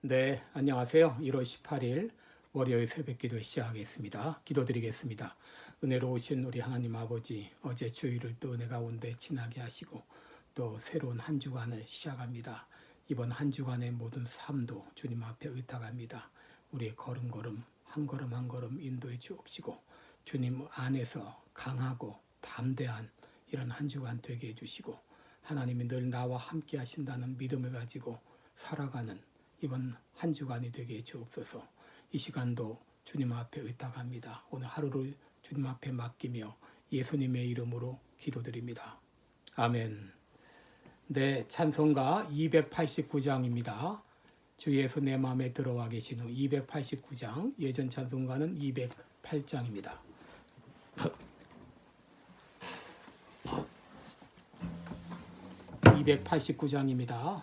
네, 안녕하세요. 1월 18일 월요일 새벽 기도 시작하겠습니다. 기도드리겠습니다. 은혜로우신 우리 하나님 아버지, 어제 주일을 또 은혜 가운데 지나게 하시고 또 새로운 한 주간을 시작합니다. 이번 한 주간의 모든 삶도 주님 앞에 의탁합니다. 우리의 걸음걸음 한 걸음 한 걸음 인도해 주옵시고 주님 안에서 강하고 담대한 이런 한 주간 되게 해주시고 하나님이 늘 나와 함께 하신다는 믿음을 가지고 살아가는 이번 한 주간이 되게 해 주옵소서. 이 시간도 주님 앞에 의탁합니다. 오늘 하루를 주님 앞에 맡기며 예수님의 이름으로 기도드립니다. 아멘. 네, 찬송가 289장입니다. 주 예수 내 마음에 들어와 계신 후 289장, 예전 찬송가는 208장입니다. 289장입니다.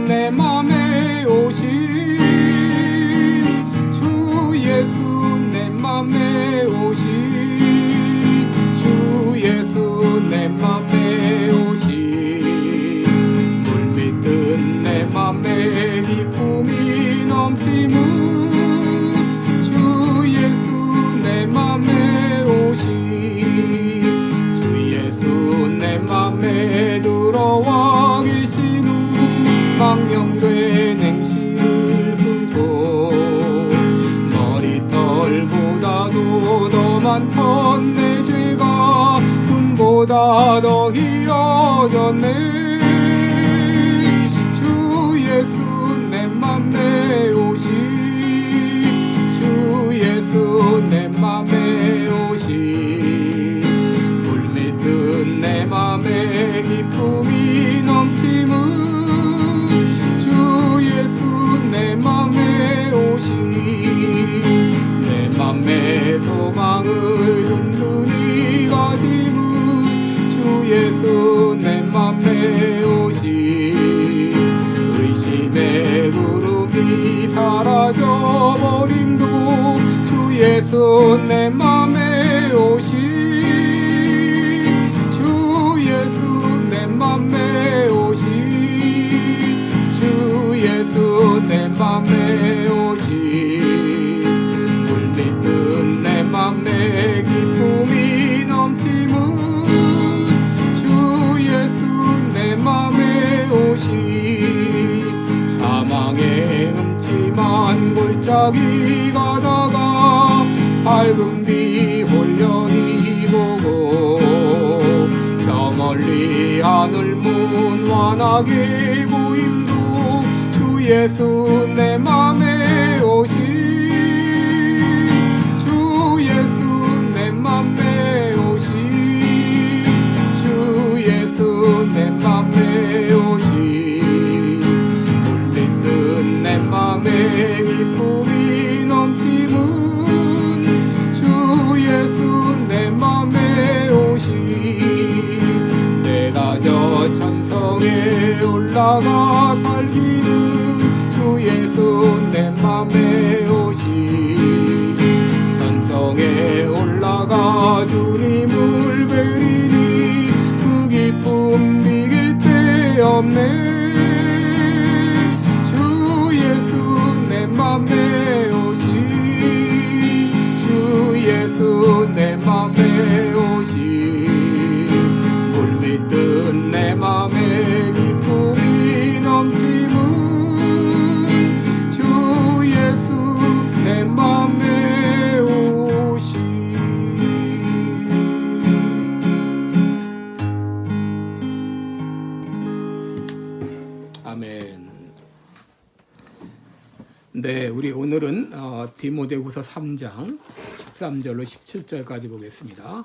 你。 멀리 하늘 문 환하게 보임도 주 예수 내 맘에 올라가 살기 디모데후서 3장 13절로 17절까지 보겠습니다.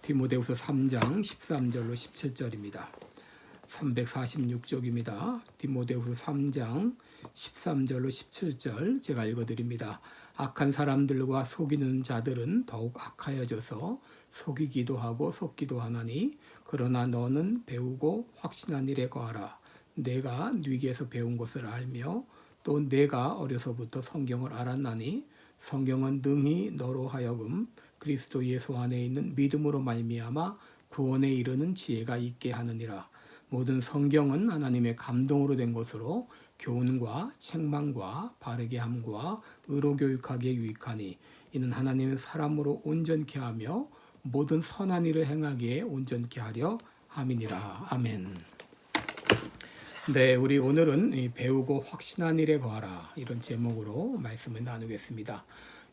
디모데후서 3장 13절로 17절입니다. 346쪽입니다. 디모데후서 3장 13절로 17절 제가 읽어드립니다. 악한 사람들과 속이는 자들은 더욱 악하여져서 속이기도 하고 속기도 하나니 그러나 너는 배우고 확신한 일에 거하라. 내가 네게서 배운 것을 알며 또 내가 어려서부터 성경을 알았나니 성경은 능히 너로 하여금 그리스도 예수 안에 있는 믿음으로 말미암아 구원에 이르는 지혜가 있게 하느니라. 모든 성경은 하나님의 감동으로 된 것으로 교훈과 책망과 바르게 함과 의로 교육하기에 유익하니 이는 하나님의 사람으로 온전케 하며 모든 선한 일을 행하기에 온전케 하려 함이니라. 아멘. 네, 우리 오늘은 이 배우고 확신한 일에 거하라 이런 제목으로 말씀을 나누겠습니다.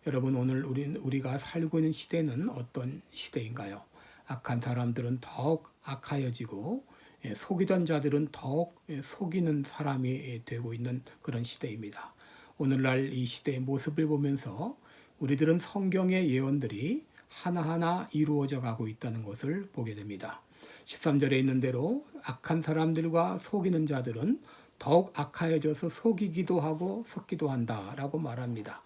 여러분 오늘 우리 우리가 살고 있는 시대는 어떤 시대인가요? 악한 사람들은 더욱 악하여지고 예, 속이던 자들은 더욱 예, 속이는 사람이 예, 되고 있는 그런 시대입니다. 오늘날 이 시대의 모습을 보면서 우리들은 성경의 예언들이 하나하나 이루어져 가고 있다는 것을 보게 됩니다. 13절에 있는 대로 악한 사람들과 속이는 자들은 더욱 악하여져서 속이기도 하고 속기도 한다라고 말합니다.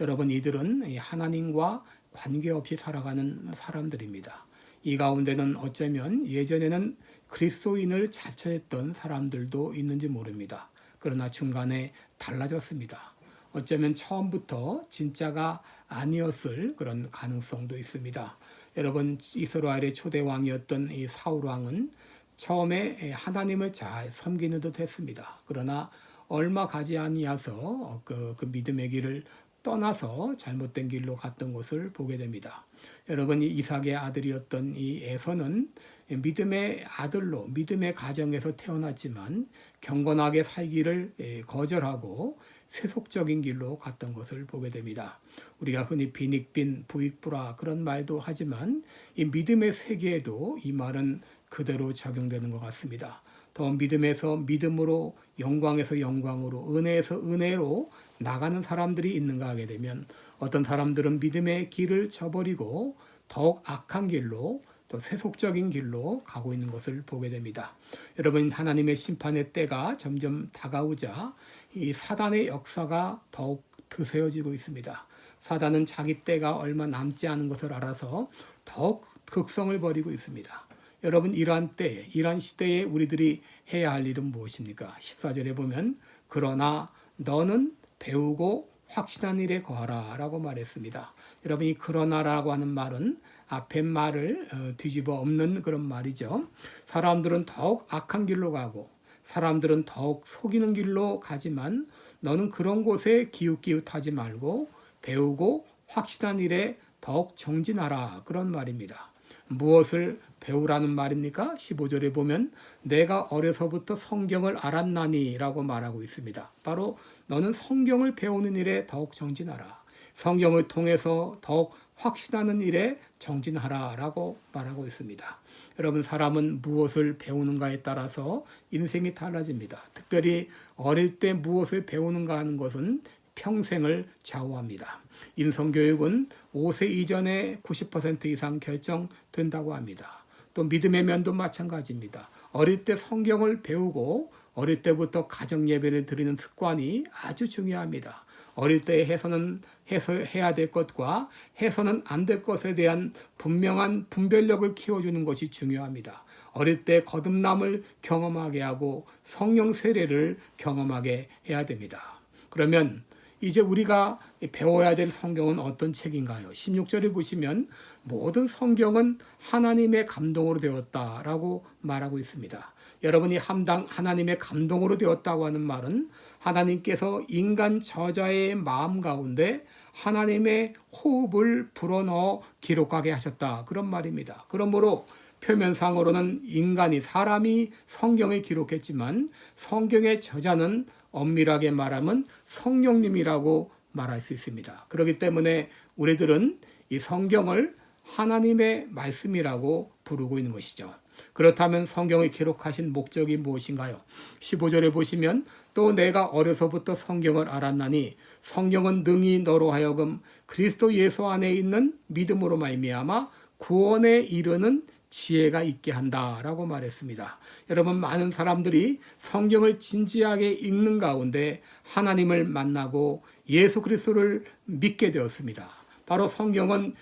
여러분 이들은 하나님과 관계없이 살아가는 사람들입니다. 이 가운데는 어쩌면 예전에는 그리스도인을 자처했던 사람들도 있는지 모릅니다. 그러나 중간에 달라졌습니다. 어쩌면 처음부터 진짜가 아니었을 그런 가능성도 있습니다. 여러분 이스라엘의 초대 왕이었던 이 사울 왕은 처음에 하나님을 잘 섬기는 듯 했습니다. 그러나 얼마 가지 아니어서 그, 그 믿음의 길을 떠나서 잘못된 길로 갔던 것을 보게 됩니다. 여러분 이 이삭의 아들이었던 이 에서는 믿음의 아들로 믿음의 가정에서 태어났지만 경건하게 살기를 예, 거절하고 세속적인 길로 갔던 것을 보게 됩니다. 우리가 흔히 빈익빈 부익부라 그런 말도 하지만 이 믿음의 세계에도 이 말은 그대로 적용되는 것 같습니다. 더 믿음에서 믿음으로 영광에서 영광으로 은혜에서 은혜로 나가는 사람들이 있는가 하게 되면 어떤 사람들은 믿음의 길을 저버리고 더욱 악한 길로 또 세속적인 길로 가고 있는 것을 보게 됩니다. 여러분 하나님의 심판의 때가 점점 다가오자 이 사단의 역사가 더욱 드세워지고 있습니다. 사단은 자기 때가 얼마 남지 않은 것을 알아서 더욱 극성을 벌이고 있습니다. 여러분 이러한 때, 이러한 시대에 우리들이 해야 할 일은 무엇입니까? 14절에 보면 그러나 너는 배우고 확신한 일에 거하라 라고 말했습니다. 여러분 이 그러나라고 하는 말은 앞에 말을 어, 뒤집어 엎는 그런 말이죠. 사람들은 더욱 악한 길로 가고 사람들은 더욱 속이는 길로 가지만 너는 그런 곳에 기웃기웃하지 말고 배우고 확실한 일에 더욱 정진하라 그런 말입니다. 무엇을 배우라는 말입니까? 15절에 보면 내가 어려서부터 성경을 알았나니 라고 말하고 있습니다. 바로 너는 성경을 배우는 일에 더욱 정진하라. 성경을 통해서 더욱 확신하는 일에 정진하라 라고 말하고 있습니다. 여러분, 사람은 무엇을 배우는가에 따라서 인생이 달라집니다. 특별히 어릴 때 무엇을 배우는가 하는 것은 평생을 좌우합니다. 인성교육은 5세 이전에 90% 이상 결정된다고 합니다. 또 믿음의 면도 마찬가지입니다. 어릴 때 성경을 배우고 어릴 때부터 가정 예배를 드리는 습관이 아주 중요합니다. 어릴 때 해서는 해서 해야 될 것과 해서는 안 될 것에 대한 분명한 분별력을 키워주는 것이 중요합니다. 어릴 때 거듭남을 경험하게 하고 성령 세례를 경험하게 해야 됩니다. 그러면 이제 우리가 배워야 될 성경은 어떤 책인가요? 16절에 보시면 모든 성경은 하나님의 감동으로 되었다라고 말하고 있습니다. 여러분이 함당 하나님의 감동으로 되었다고 하는 말은 하나님께서 인간 저자의 마음 가운데 하나님의 호흡을 불어넣어 기록하게 하셨다. 그런 말입니다. 그러므로 표면상으로는 인간이 사람이 성경에 기록했지만 성경의 저자는 엄밀하게 말하면 성령님이라고 말할 수 있습니다. 그렇기 때문에 우리들은 이 성경을 하나님의 말씀이라고 부르고 있는 것이죠. 그렇다면 성경을 기록하신 목적이 무엇인가요? 15절에 보시면 또 내가 어려서부터 성경을 알았나니 성경은 능히 너로 하여금 그리스도 예수 안에 있는 믿음으로 말미암아 구원에 이르는 지혜가 있게 한다라고 말했습니다. 여러분 많은 사람들이 성경을 진지하게 읽는 가운데 하나님을 만나고 예수 그리스도를 믿게 되었습니다. 바로 성경은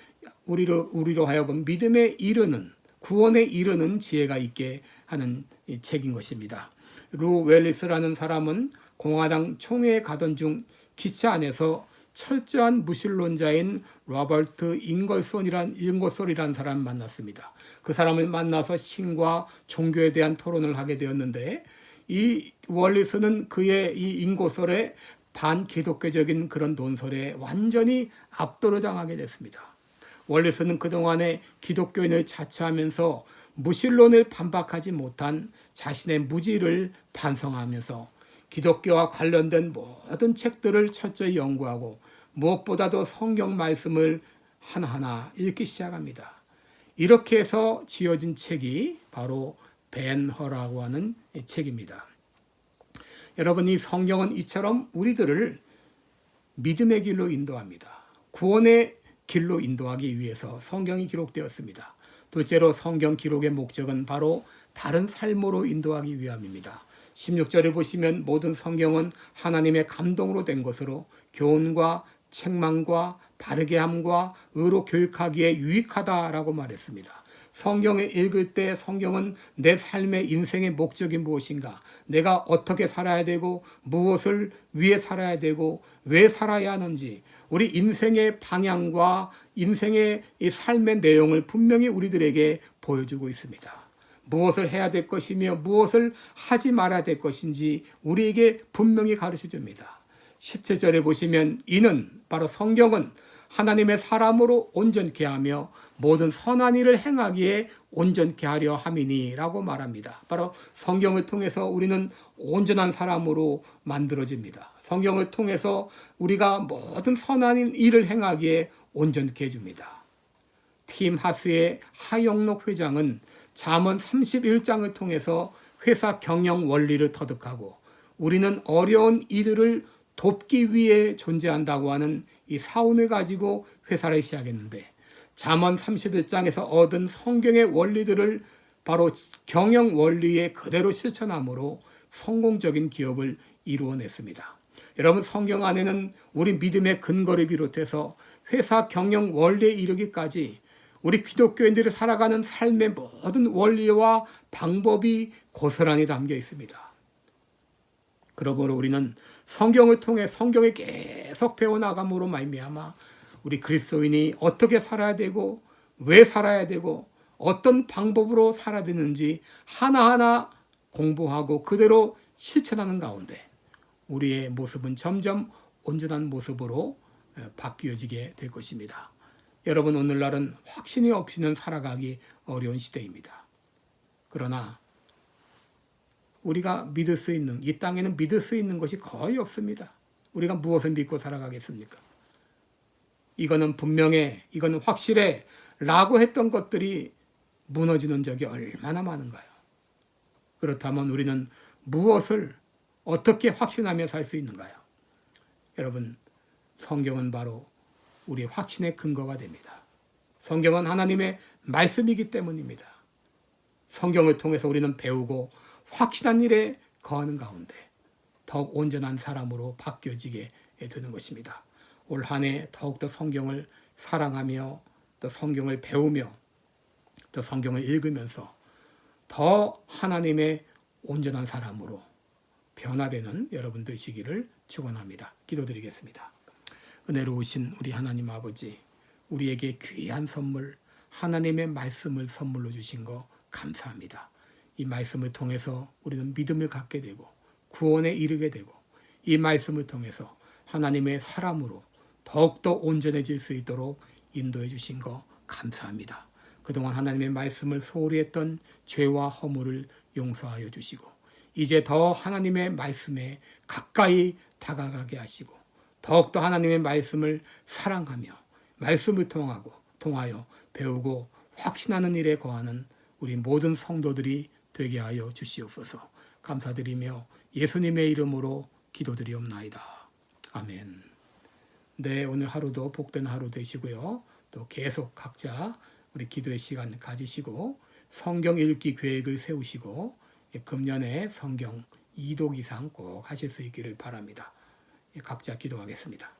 우리로 우리로 하여금 믿음에 이르는 구원에 이르는 지혜가 있게 하는 이 책인 것입니다. 루 웰리스라는 사람은 공화당 총회에 가던 중 기차 안에서 철저한 무신론자인 로버트 잉걸손이란 잉걸솔이라는 사람을 만났습니다. 그 사람을 만나서 신과 종교에 대한 토론을 하게 되었는데 이 월리스는 그의 이 잉고솔의 반기독교적인 그런 논설에 완전히 압도를 당하게 됐습니다. 월리스는 그동안에 기독교인을 자처하면서 무신론을 반박하지 못한 자신의 무지를 반성하면서 기독교와 관련된 모든 책들을 철저히 연구하고 무엇보다도 성경 말씀을 하나하나 읽기 시작합니다. 이렇게 해서 지어진 책이 바로 벤허라고 하는 책입니다. 여러분 이 성경은 이처럼 우리들을 믿음의 길로 인도합니다. 구원의 길로 인도하기 위해서 성경이 기록되었습니다. 둘째로 성경 기록의 목적은 바로 바른 삶으로 인도하기 위함입니다. 16절을 보시면 모든 성경은 하나님의 감동으로 된 것으로 교훈과 책망과 바르게 함과 의로 교육하기에 유익하다라고 말했습니다. 성경을 읽을 때 성경은 내 삶의 인생의 목적이 무엇인가, 내가 어떻게 살아야 되고 무엇을 위해 살아야 되고 왜 살아야 하는지 우리 인생의 방향과 인생의 이 삶의 내용을 분명히 우리들에게 보여주고 있습니다. 무엇을 해야 될 것이며 무엇을 하지 말아야 될 것인지 우리에게 분명히 가르쳐 줍니다. 17절에 보시면 이는 바로 성경은 하나님의 사람으로 온전케 하며 모든 선한 일을 행하기에 온전케 하려 함이니라고 말합니다. 바로 성경을 통해서 우리는 온전한 사람으로 만들어집니다. 성경을 통해서 우리가 모든 선한 일을 행하기에 온전케 해줍니다. 팀 하스의 하영록 회장은 잠언 31장을 통해서 회사 경영 원리를 터득하고 우리는 어려운 일을 돕기 위해 존재한다고 하는 이 사원을 가지고 회사를 시작했는데 잠언 31장에서 얻은 성경의 원리들을 바로 경영 원리에 그대로 실천함으로 성공적인 기업을 이루어냈습니다. 여러분 성경 안에는 우리 믿음의 근거를 비롯해서 회사 경영 원리에 이르기까지 우리 기독교인들이 살아가는 삶의 모든 원리와 방법이 고스란히 담겨 있습니다. 그러므로 우리는 성경을 통해 성경에 계속 배워나감으로 말미암아 우리 그리스도인이 어떻게 살아야 되고 왜 살아야 되고 어떤 방법으로 살아야 되는지 하나하나 공부하고 그대로 실천하는 가운데 우리의 모습은 점점 온전한 모습으로 바뀌어지게 될 것입니다. 여러분 오늘날은 확신이 없이는 살아가기 어려운 시대입니다. 그러나 우리가 믿을 수 있는 이 땅에는 믿을 수 있는 것이 거의 없습니다. 우리가 무엇을 믿고 살아가겠습니까? 이거는 분명해, 이거는 확실해 라고 했던 것들이 무너지는 적이 얼마나 많은가요? 그렇다면 우리는 무엇을 어떻게 확신하며 살 수 있는가요? 여러분, 성경은 바로 우리의 확신의 근거가 됩니다. 성경은 하나님의 말씀이기 때문입니다. 성경을 통해서 우리는 배우고 확실한 일에 거하는 가운데 더욱 온전한 사람으로 바뀌어지게 되는 것입니다. 올 한 해 더욱더 성경을 사랑하며 또 성경을 배우며 또 성경을 읽으면서 더 하나님의 온전한 사람으로 변화되는 여러분 되시기를 축원합니다. 기도드리겠습니다. 은혜로우신 우리 하나님 아버지 우리에게 귀한 선물 하나님의 말씀을 선물로 주신 거 감사합니다. 이 말씀을 통해서 우리는 믿음을 갖게 되고 구원에 이르게 되고 이 말씀을 통해서 하나님의 사람으로 더욱더 온전해질 수 있도록 인도해 주신 거 감사합니다. 그동안 하나님의 말씀을 소홀히 했던 죄와 허물을 용서하여 주시고 이제 더 하나님의 말씀에 가까이 다가가게 하시고 더욱더 하나님의 말씀을 사랑하며 말씀을 통하고 통하여 배우고 확신하는 일에 거하는 우리 모든 성도들이 되게 하여 주시옵소서. 감사드리며 예수님의 이름으로 기도드리옵나이다. 아멘. 네, 오늘 하루도 복된 하루 되시고요. 또 계속 각자 우리 기도의 시간 가지시고 성경 읽기 계획을 세우시고 금년에 성경 2독 이상 꼭 하실 수 있기를 바랍니다. 각자 기도하겠습니다.